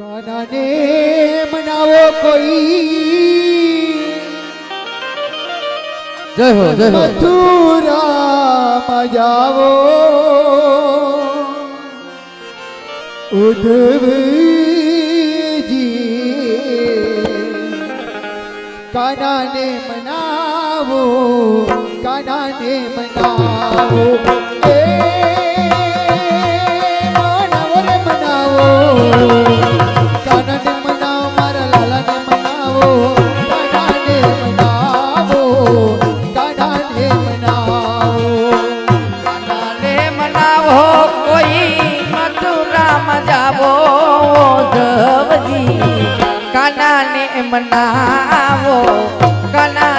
કાનાને મનાવો કોઈ. જય હો જય હો. મથુરા મજાવો ઉધવજી કાનાને મનાવો કાનાને મનાવો. માં જાવો ધવજી. કાના ને મનાવો કાના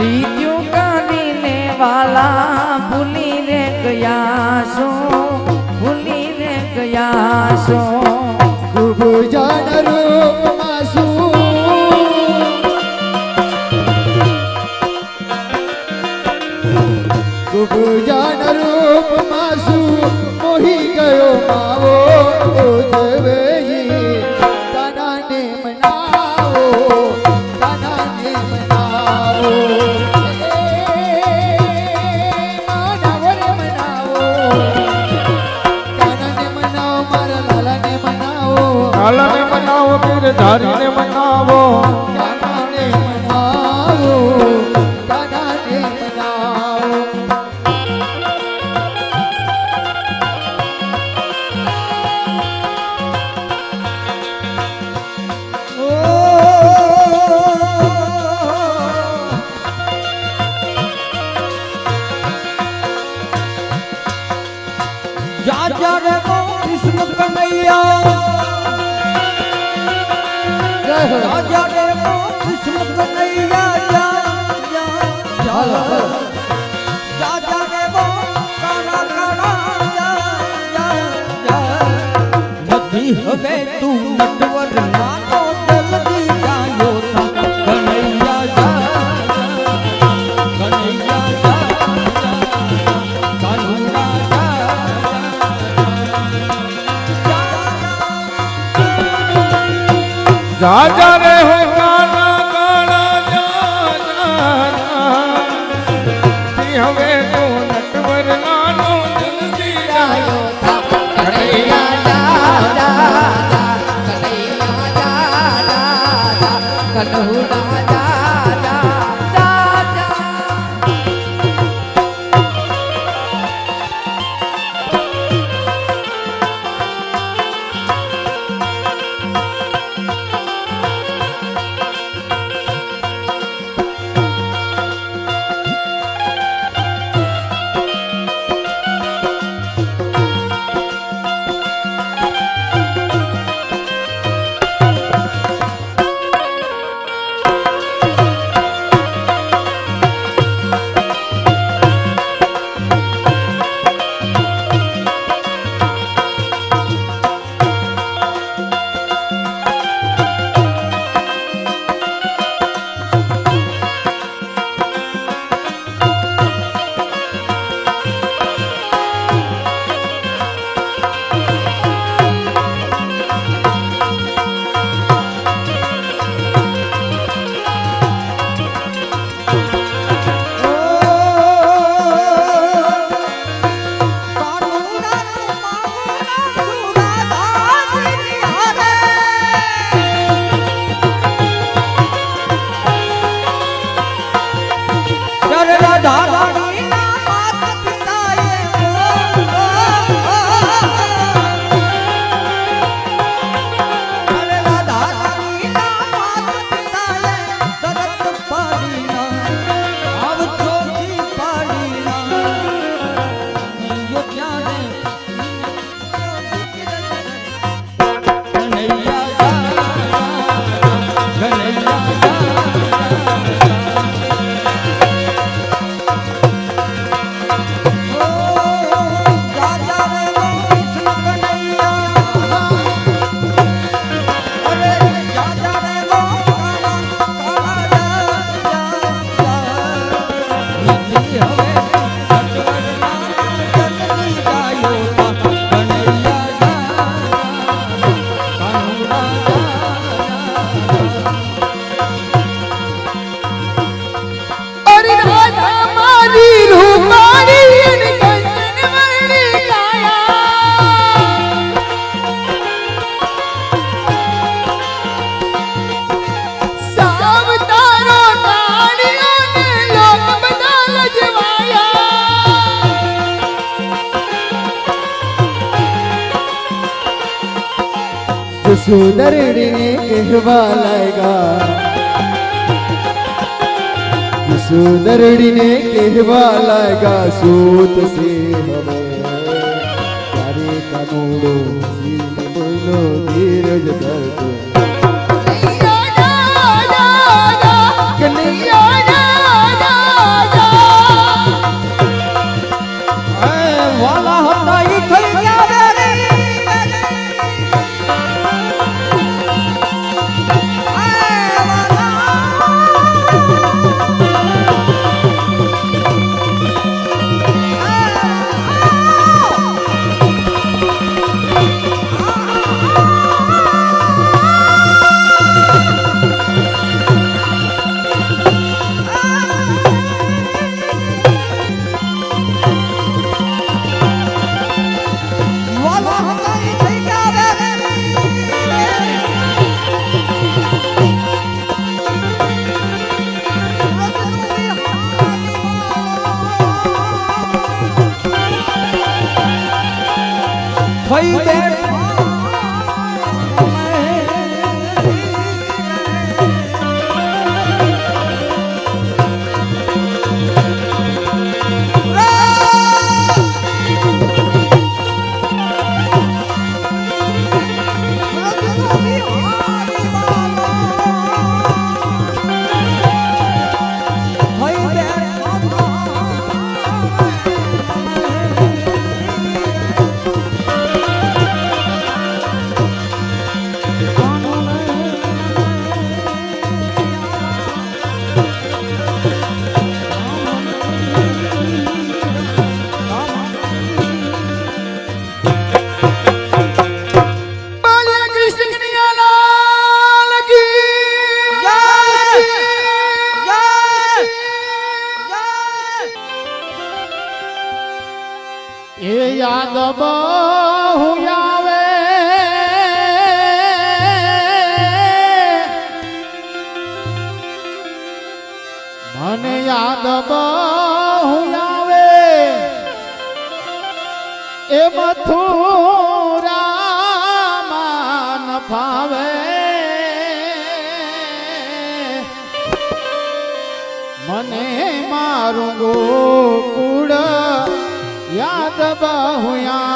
વીત્યું કાઢીને વાલા ભૂલી રે ગયા છો ભૂલી રે ગયા છો ખૂબ જાણરું তার હવે તું નટવર જા જા Thank you. સુદરડીને કહેવા લાગ્યા સુદરડીને કહેવા લાગ્યા સૂત સે હવે તારે કાનુડો બોલો ધીરજ ધરતો દબાહું આવે એ મથુરામાં ન ફાવે. મને મારું ગોકુળ યાદ બહુયા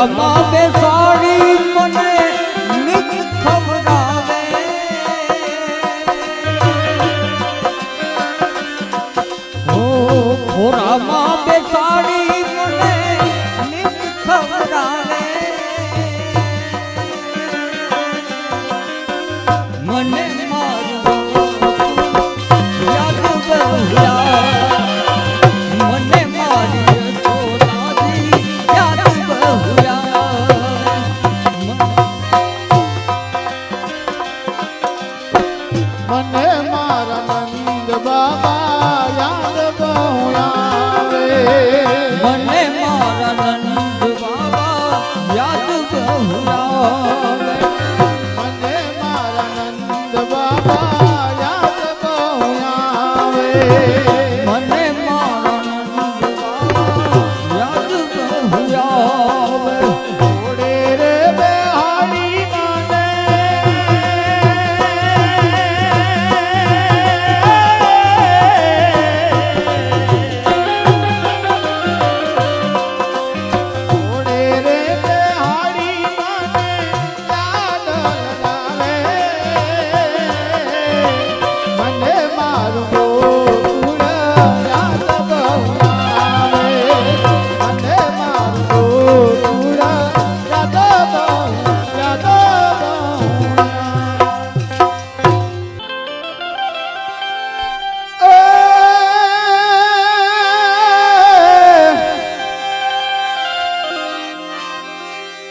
很忙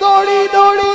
દોડી દોડી